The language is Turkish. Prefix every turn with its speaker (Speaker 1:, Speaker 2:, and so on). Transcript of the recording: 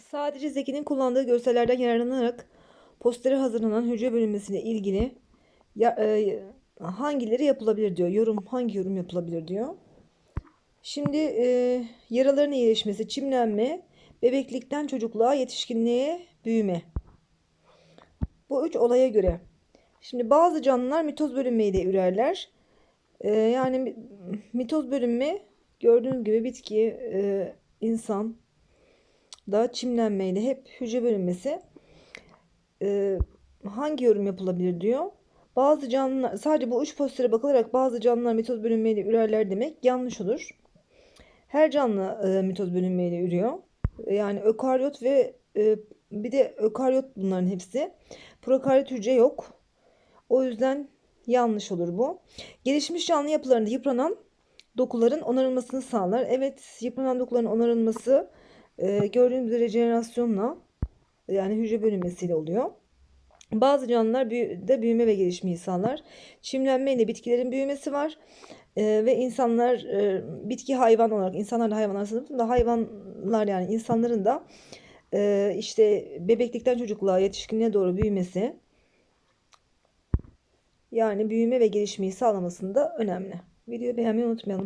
Speaker 1: Sadece Zeki'nin kullandığı görsellerden yararlanarak posteri hazırlanan hücre bölünmesiyle ilgili ya, e, hangileri yapılabilir diyor. Yorum hangi yorum yapılabilir diyor. Şimdi e, yaraların iyileşmesi, çimlenme, bebeklikten çocukluğa, yetişkinliğe büyüme. Bu üç olaya göre. Şimdi bazı canlılar mitoz bölünmeyle ürerler. E, yani mi- mitoz bölünme gördüğünüz gibi bitki, e, insan da çimlenmeyle hep hücre bölünmesi. E, hangi yorum yapılabilir diyor. Bazı canlılar sadece bu üç postere bakılarak bazı canlılar mitoz bölünmeyle ürerler demek yanlış olur. Her canlı e, mitoz bölünmeyle ürüyor. Yani ökaryot ve e, bir de ökaryot bunların hepsi. Prokaryot hücre yok. O yüzden yanlış olur bu. Gelişmiş canlı yapılarında yıpranan dokuların onarılmasını sağlar. Evet, yıpranan dokuların onarılması e, gördüğünüz üzere rejenerasyonla yani hücre bölünmesiyle oluyor. Bazı canlılar de büyüme ve gelişmeyi sağlar. Çimlenme ile bitkilerin büyümesi var. Ee, ve insanlar e, bitki hayvan olarak insanlar da hayvanlar sınıfında hayvanlar yani insanların da e, işte bebeklikten çocukluğa yetişkinliğe doğru büyümesi yani büyüme ve gelişmeyi sağlamasında önemli. Videoyu beğenmeyi unutmayalım.